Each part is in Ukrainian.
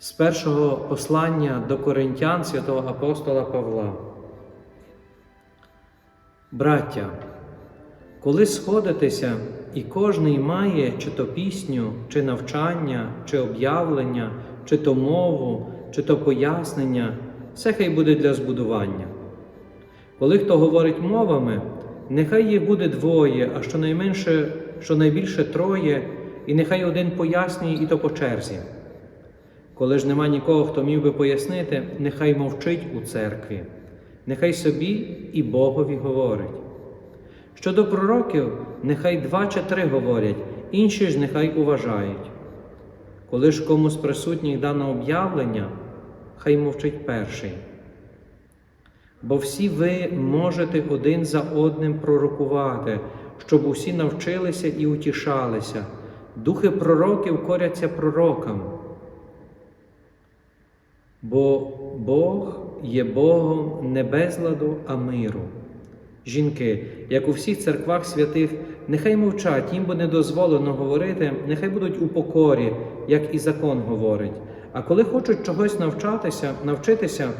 З першого послання до коринтян святого апостола Павла. Браття, коли сходитеся, і кожний має чи то пісню, чи навчання, чи об'явлення, чи то мову, чи то пояснення, все хай буде для збудування. Коли хто говорить мовами, нехай їх буде двоє, а щонайменше, щонайбільше троє, і нехай один пояснює, і то по черзі. Коли ж нема нікого, хто міг би пояснити, нехай мовчить у церкві, нехай собі і Богові говорить. Щодо пророків, нехай два чи три говорять, інші ж нехай уважають. Коли ж комусь присутніх дано об'явлення, хай мовчить перший. Бо всі ви можете один за одним пророкувати, щоб усі навчилися і утішалися. Духи пророків коряться пророкам. Бо Бог є Богом не безладу, а миру. Жінки, як у всіх церквах святих, нехай мовчать, їм бо не дозволено говорити, нехай будуть у покорі, як і закон говорить. А коли хочуть чогось навчатися, навчитися,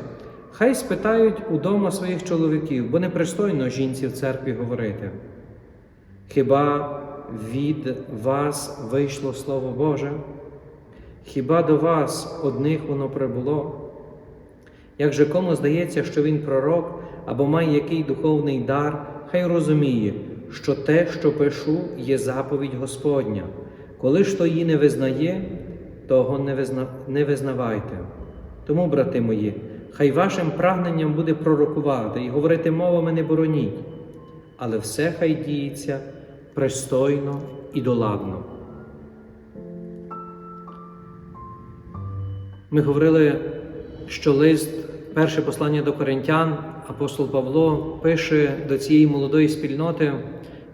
хай спитають удома своїх чоловіків, бо непристойно жінці в церкві говорити. Хіба від вас вийшло Слово Боже? Хіба до вас одних воно прибуло? Як же кому здається, що він пророк або має який духовний дар, хай розуміє, що те, що пишу, є заповідь Господня. Коли ж то її не визнає, того не, визна... не визнавайте. Тому, брати мої, хай вашим прагненням буде пророкувати і говорити мовами не бороніть, але все хай діється пристойно і доладно. Ми говорили, що лист, перше послання до коринтян, апостол Павло пише до цієї молодої спільноти,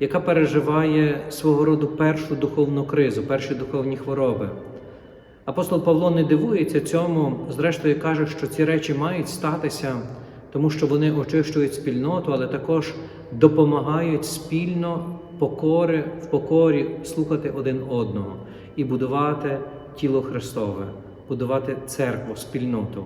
яка переживає свого роду першу духовну кризу, перші духовні хвороби. Апостол Павло не дивується цьому, зрештою каже, що ці речі мають статися, тому що вони очищують спільноту, але також допомагають спільно покори, в покорі слухати один одного і будувати тіло Христове будувати церкву, спільноту.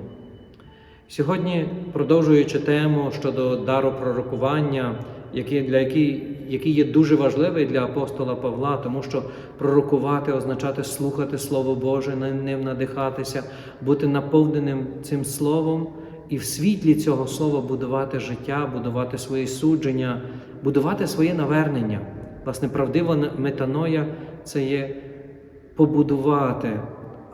Сьогодні, продовжуючи тему щодо дару пророкування, який, для який, який є дуже важливий для апостола Павла, тому що пророкувати означати слухати Слово Боже, ним надихатися, бути наповненим цим Словом і в світлі цього слова будувати життя, будувати свої судження, будувати своє навернення. Власне, правдива метаноя це є побудувати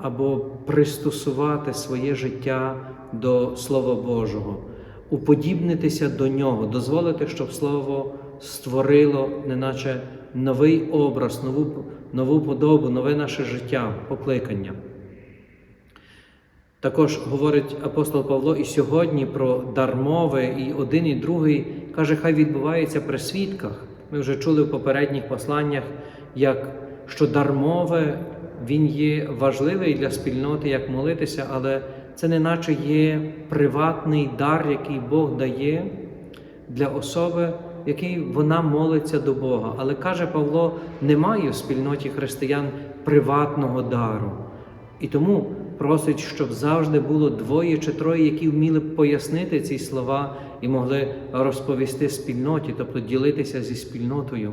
або пристосувати своє життя до Слова Божого, уподібнитися до Нього, дозволити, щоб Слово створило, неначе новий образ, нову, нову подобу, нове наше життя, покликання. Також говорить апостол Павло і сьогодні про дар мови, і один, і другий каже, хай відбувається при свідках. Ми вже чули в попередніх посланнях, як що дар мови він є важливий для спільноти, як молитися, але це не наче є приватний дар, який Бог дає для особи, який вона молиться до Бога. Але каже Павло, немає в спільноті християн приватного дару. І тому просить, щоб завжди було двоє чи троє, які вміли б пояснити ці слова і могли розповісти спільноті, тобто ділитися зі спільнотою.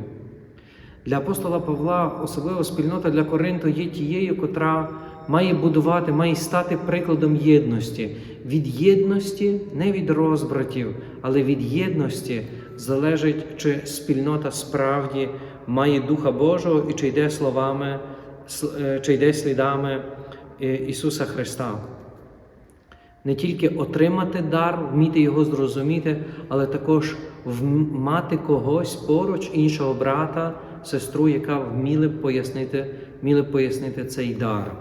Для апостола Павла, особливо спільнота для Коринту, є тією, котра має будувати, має стати прикладом єдності. Від єдності, не від розбратів, але від єдності залежить, чи спільнота справді має Духа Божого і чи йде словами, е, чи йде слідами е, Ісуса Христа. Не тільки отримати дар, вміти його зрозуміти, але також мати когось поруч, іншого брата, сестру, яка вміли б пояснити, вміли б пояснити цей дар.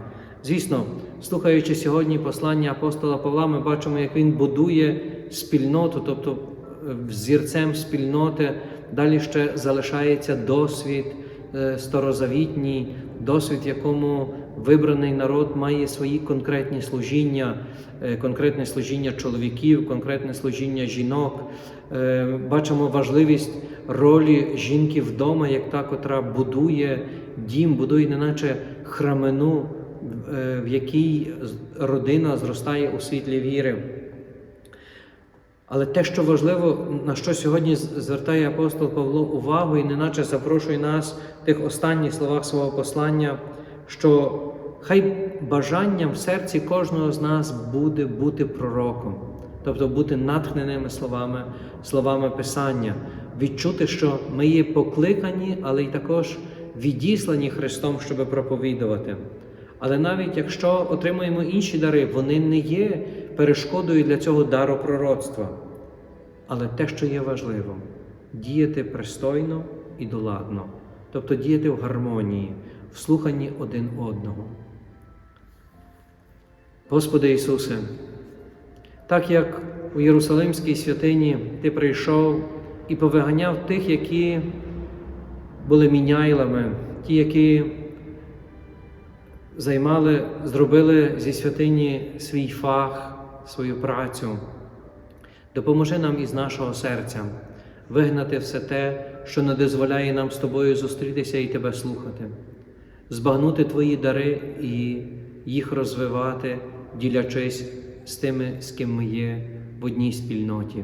Звісно, слухаючи сьогодні послання апостола Павла, ми бачимо, як він будує спільноту, тобто е, взірцем спільноти далі ще залишається досвід е, старозавітній, досвід, якому вибраний народ має свої конкретні служіння, е, конкретне служіння чоловіків, конкретне служіння жінок. Бачимо важливість ролі жінки вдома, як та, котра будує дім, будує неначе храмину, е, в якій родина зростає у світлі віри. Але те, що важливо, на що сьогодні звертає апостол Павло увагу і неначе запрошує нас в тих останніх словах свого послання, що хай бажанням в серці кожного з нас буде бути пророком, тобто бути натхненими словами, словами Писання, відчути, що ми є покликані, але й також відіслані Христом, щоб проповідувати. Але навіть якщо отримуємо інші дари, вони не є перешкодою для цього дару пророцтва. Але те, що є важливо, діяти пристойно і доладно, тобто діяти в гармонії, в слуханні один одного. Господи Ісусе, так як у Єрусалимській святині Ти прийшов і повиганяв тих, які були міняйлами, ті, які займали, зробили зі святині свій фах, свою працю. Допоможи нам із нашого серця вигнати все те, що не дозволяє нам з тобою зустрітися і тебе слухати, збагнути твої дари і їх розвивати, ділячись з тими, з ким ми є в одній спільноті.